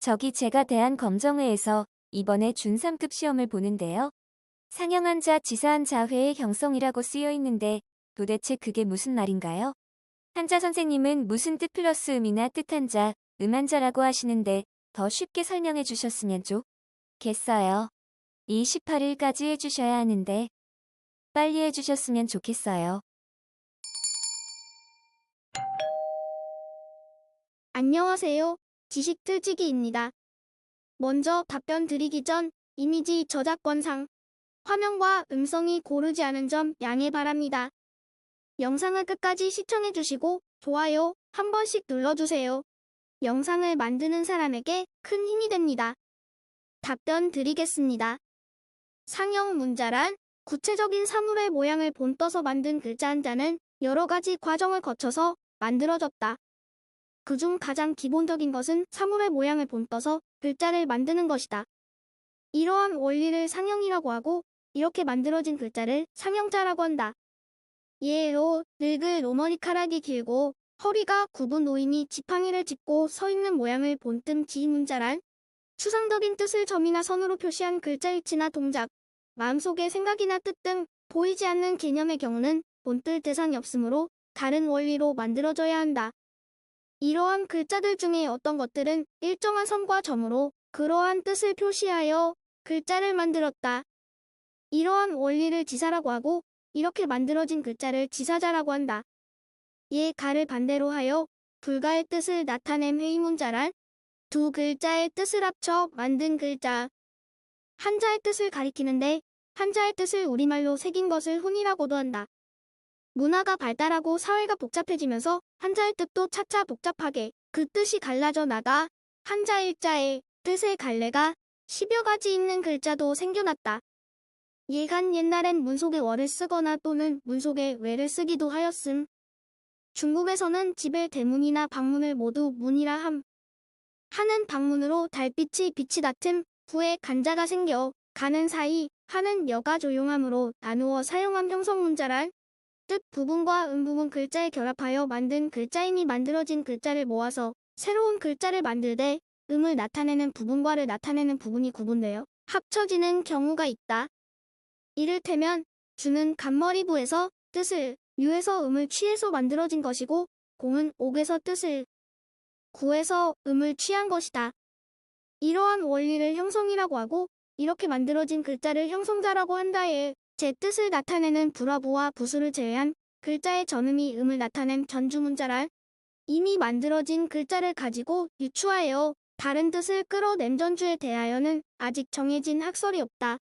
저기 제가 대한 검정회에서 이번에 중3급 시험을 보는데요. 상영한 자, 지사한 자회의 형성이라고 쓰여 있는데 도대체 그게 무슨 말인가요? 한자 선생님은 무슨 뜻 플러스 음이나 뜻한 자, 음한 자라고 하시는데 더 쉽게 설명해 주셨으면 좋겠어요. 이 18일까지 해주셔야 하는데 빨리 해주셨으면 좋겠어요. 안녕하세요. 지식 틀지기입니다. 먼저 답변 드리기 전 이미지 저작권상 화면과 음성이 고르지 않은 점 양해 바랍니다. 영상을 끝까지 시청해 주시고 좋아요 한 번씩 눌러주세요. 영상을 만드는 사람에게 큰 힘이 됩니다. 답변 드리겠습니다. 상형 문자란 구체적인 사물의 모양을 본떠서 만든 글자 한자는 여러 가지 과정을 거쳐서 만들어졌다. 그중 가장 기본적인 것은 사물의 모양을 본떠서 글자를 만드는 것이다. 이러한 원리를 상형이라고 하고 이렇게 만들어진 글자를 상형자라고 한다. 예로 늙을 로머리카락이 길고 허리가 굽은 노인이 지팡이를 짚고 서 있는 모양을 본뜸 지문자란 추상적인 뜻을 점이나 선으로 표시한 글자 위치나 동작, 마음속의 생각이나 뜻 등 보이지 않는 개념의 경우는 본뜰 대상이 없으므로 다른 원리로 만들어져야 한다. 이러한 글자들 중에 어떤 것들은 일정한 선과 점으로 그러한 뜻을 표시하여 글자를 만들었다. 이러한 원리를 지사라고 하고 이렇게 만들어진 글자를 지사자라고 한다. 예 가를 반대로 하여 불가의 뜻을 나타낸 회의문자란 두 글자의 뜻을 합쳐 만든 글자. 한자의 뜻을 가리키는데 한자의 뜻을 우리말로 새긴 것을 혼이라고도 한다. 문화가 발달하고 사회가 복잡해지면서 한자의 뜻도 차차 복잡하게 그 뜻이 갈라져 나가 한자 일자의 뜻의 갈래가 10여 가지 있는 글자도 생겨났다. 예간 옛날엔 문속에 월을 쓰거나 또는 문속에 외를 쓰기도 하였음. 중국에서는 집의 대문이나 방문을 모두 문이라 함. 하는 방문으로 달빛이 빛이 닿음 부에 간자가 생겨 가는 사이 하는 여가 조용함으로 나누어 사용한 형성문자란 뜻 부분과 음 부분 글자에 결합하여 만든 글자임이 만들어진 글자를 모아서 새로운 글자를 만들되 음을 나타내는 부분과를 나타내는 부분이 구분되어 합쳐지는 경우가 있다. 이를테면 주는 간머리부에서 뜻을 유에서 음을 취해서 만들어진 것이고 공은 옥에서 뜻을 구에서 음을 취한 것이다. 이러한 원리를 형성이라고 하고 이렇게 만들어진 글자를 형성자라고 한다에 제 뜻을 나타내는 불화부와 부수를 제외한 글자의 전음이 음을 나타낸 전주문자랄 이미 만들어진 글자를 가지고 유추하여 다른 뜻을 끌어낸 전주에 대하여는 아직 정해진 학설이 없다.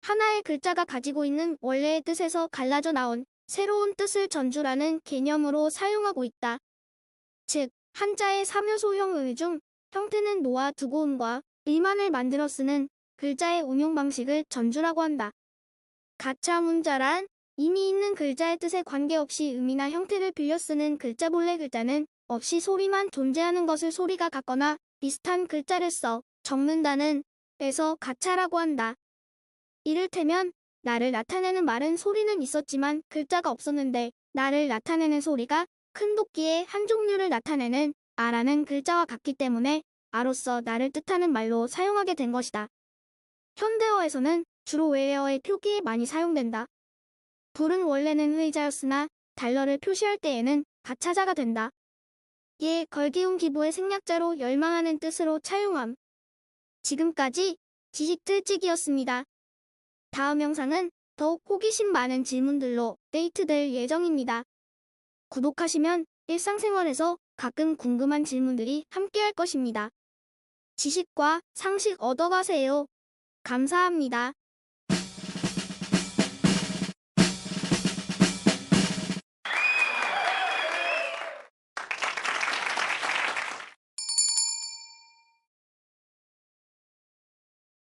하나의 글자가 가지고 있는 원래의 뜻에서 갈라져 나온 새로운 뜻을 전주라는 개념으로 사용하고 있다. 즉, 한자의 3요소형 의 중 형태는 놓아 두고 음과 의만을 만들어 쓰는 글자의 운용 방식을 전주라고 한다. 가차 문자란 이미 있는 글자의 뜻에 관계없이 의미나 형태를 빌려 쓰는 글자 본래 글자는 없이 소리만 존재하는 것을 소리가 같거나 비슷한 글자를 써 적는다는 에서 가차라고 한다. 이를테면 나를 나타내는 말은 소리는 있었지만 글자가 없었는데 나를 나타내는 소리가 큰 도끼의 한 종류를 나타내는 아라는 글자와 같기 때문에 아로서 나를 뜻하는 말로 사용하게 된 것이다. 현대어에서는 주로 외래어의 표기에 많이 사용된다. 불은 원래는 의자였으나 달러를 표시할 때에는 가차자가 된다. 예, 걸기운 기부의 생략자로 열망하는 뜻으로 차용함. 지금까지 지식틀찍이었습니다. 다음 영상은 더욱 호기심 많은 질문들로 데이트될 예정입니다. 구독하시면 일상생활에서 가끔 궁금한 질문들이 함께할 것입니다. 지식과 상식 얻어가세요. 감사합니다.